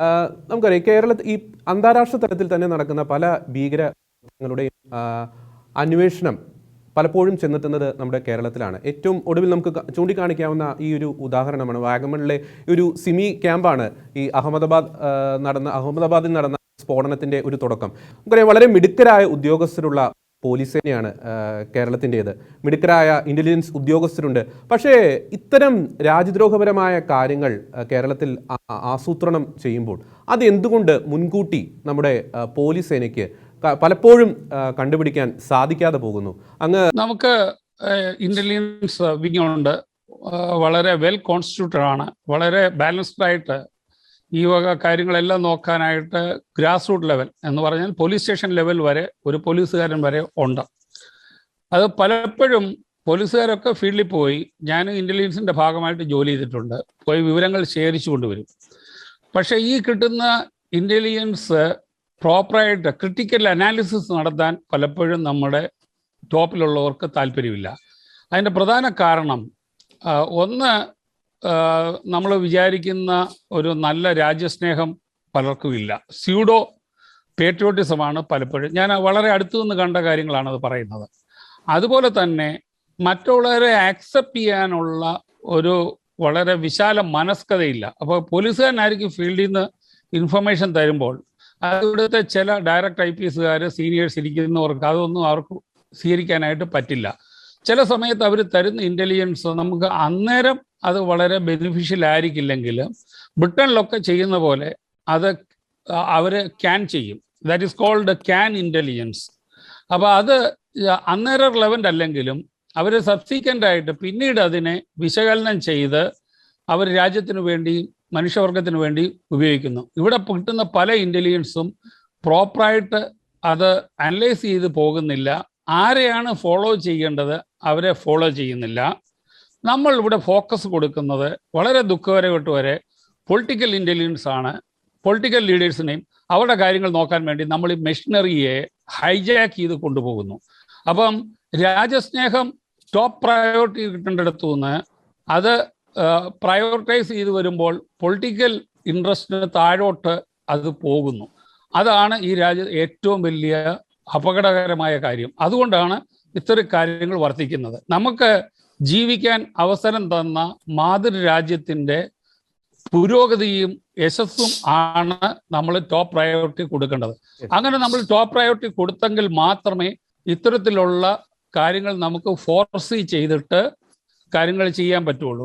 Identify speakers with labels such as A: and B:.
A: നമുക്കറിയാം കേരളത്തിൽ ഈ അന്താരാഷ്ട്ര തലത്തിൽ തന്നെ നടക്കുന്ന പല ഭീകരങ്ങളുടെയും അന്വേഷണം പലപ്പോഴും ചെന്നെത്തുന്നത് നമ്മുടെ കേരളത്തിലാണ്. ഏറ്റവും ഒടുവിൽ നമുക്ക് ചൂണ്ടിക്കാണിക്കാവുന്ന ഈ ഒരു ഉദാഹരണമാണ് വാഗമണിലെ ഒരു സിമി ക്യാമ്പാണ് ഈ അഹമ്മദാബാദ് നടന്ന അഹമ്മദാബാദിൽ നടന്ന സ്ഫോടനത്തിന്റെ ഒരു തുടക്കം. നമുക്കറിയാം വളരെ മിടുക്കരായ ഉദ്യോഗസ്ഥരുള്ള പോലീസ് സേനയാണ് കേരളത്തിന്റേത്. മിടുക്കരായ ഇന്റലിജൻസ് ഉദ്യോഗസ്ഥരുണ്ട്. പക്ഷേ ഇത്തരം രാജ്യദ്രോഹപരമായ കാര്യങ്ങൾ കേരളത്തിൽ ആസൂത്രണം ചെയ്യുമ്പോൾ അതെന്തുകൊണ്ട് മുൻകൂട്ടി നമ്മുടെ പോലീസ് സേനയ്ക്ക് പലപ്പോഴും കണ്ടുപിടിക്കാൻ സാധിക്കാതെ പോകുന്നു? അങ്ങ്
B: നമുക്ക് ഇന്റലിജൻസ് വിങ് ഉണ്ട്. വളരെ വെൽ കോൺസ്റ്റിറ്റ്യൂട്ടഡ് ആണ്. വളരെ ബാലൻസ്ഡ് ആയിട്ട് ഈ വക കാര്യങ്ങളെല്ലാം നോക്കാനായിട്ട് ഗ്രാസ് റൂട്ട് ലെവൽ എന്ന് പറഞ്ഞാൽ പോലീസ് സ്റ്റേഷൻ ലെവൽ വരെ ഒരു പോലീസുകാരൻ വരെ ഉണ്ട്. അത് പലപ്പോഴും പോലീസുകാരൊക്കെ ഫീൽഡിൽ പോയി ഞാൻ ഇന്റലിജൻസിന്റെ ഭാഗമായിട്ട് ജോലി ചെയ്തിട്ടുണ്ട്. പോയി വിവരങ്ങൾ ശേഖരിച്ചു കൊണ്ടുവരും. പക്ഷേ ഈ കിട്ടുന്ന ഇന്റലിജൻസ് പ്രോപ്പറായിട്ട് ക്രിട്ടിക്കൽ അനാലിസിസ് നടത്താൻ പലപ്പോഴും നമ്മുടെ ടോപ്പിലുള്ളവർക്ക് താല്പര്യമില്ല. അതിന്റെ പ്രധാന കാരണം ഒന്ന് നമ്മൾ വിചാരിക്കുന്ന ഒരു നല്ല രാജ്യസ്നേഹം പലർക്കുമില്ല. സ്യൂഡോ പേട്രിയോട്ടിസമാണ് പലപ്പോഴും. ഞാൻ വളരെ അടുത്തു നിന്ന് കണ്ട കാര്യങ്ങളാണ് അത് പറയുന്നത്. അതുപോലെ തന്നെ മറ്റുള്ളവരെ ആക്സെപ്റ്റ് ചെയ്യാനുള്ള ഒരു വളരെ വിശാല മനസ്കതയില്ല. അപ്പോൾ പോലീസുകാരനായിരിക്കും ഫീൽഡിൽ നിന്ന് ഇൻഫർമേഷൻ തരുമ്പോൾ. അതിവിടുത്തെ ചില ഡയറക്ട് ഐ പി എസുകാർ സീനിയേഴ്സ് ഇരിക്കുന്നവർക്ക് അതൊന്നും അവർക്ക് സ്വീകരിക്കാനായിട്ട് പറ്റില്ല. ചില സമയത്ത് അവർ തരുന്ന ഇന്റലിജൻസ് നമുക്ക് അന്നേരം അത് വളരെ ബെനിഫിഷ്യൽ ആയിരിക്കില്ലെങ്കിലും ബ്രിട്ടനിലൊക്കെ ചെയ്യുന്ന പോലെ അത് അവർ ക്യാൻ ചെയ്യും. That is called can intelligence അപ്പോൾ അത് അന്നേരം റിലവന്റ് അല്ലെങ്കിലും അവർ സബ്സീക്വന്റ് ആയിട്ട് പിന്നീട് അതിനെ വിശകലനം ചെയ്ത് അവർ രാജ്യത്തിന് വേണ്ടി മനുഷ്യവർഗത്തിന് വേണ്ടി ഉപയോഗിക്കുന്നു. ഇവിടെ കിട്ടുന്ന പല ഇന്റലിജൻസും പ്രോപ്പറായിട്ട് അത് അനലൈസ് ചെയ്ത് പോകുന്നില്ല. ആരെയാണ് ഫോളോ ചെയ്യേണ്ടത് അവരെ ഫോളോ ചെയ്യുന്നില്ല. നമ്മൾ ഇവിടെ ഫോക്കസ് കൊടുക്കുന്നത് വളരെ ദുഃഖകരമായിട്ട് വരെ പൊളിറ്റിക്കൽ ഇന്റലിജൻസ് ആണ്. പൊളിറ്റിക്കൽ ലീഡേഴ്സിനെയും അവരുടെ കാര്യങ്ങൾ നോക്കാൻ വേണ്ടി നമ്മൾ ഈ മെഷീനറിയെ ഹൈജാക്ക് ചെയ്ത് കൊണ്ടുപോകുന്നു. അപ്പം രാജ്യസ്നേഹം ടോപ്പ് പ്രയോറിറ്റി കിട്ടേണ്ടിടത്തു നിന്ന് അത് പ്രയോറിറ്റൈസ് ചെയ്ത് വരുമ്പോൾ പൊളിറ്റിക്കൽ ഇൻട്രസ്റ്റിന് താഴോട്ട് അത് പോകുന്നു. അതാണ് ഈ രാജ്യ ഏറ്റവും വലിയ അപകടകരമായ കാര്യം. അതുകൊണ്ടാണ് ഇത്തരം കാര്യങ്ങൾ വർദ്ധിക്കുന്നത്. നമുക്ക് ജീവിക്കാൻ അവസരം തന്ന മാതൃരാജ്യത്തിന്റെ പുരോഗതിയും യശസ്സും ആണ് നമ്മൾ ടോപ്പ് പ്രയോറിറ്റി കൊടുക്കേണ്ടത്. അങ്ങനെ നമ്മൾ ടോപ്പ് പ്രയോറിറ്റി കൊടുത്തെങ്കിൽ മാത്രമേ ഇത്തരത്തിലുള്ള കാര്യങ്ങൾ നമുക്ക് ഫോർസി ചെയ്തിട്ട് കാര്യങ്ങൾ ചെയ്യാൻ പറ്റുള്ളൂ.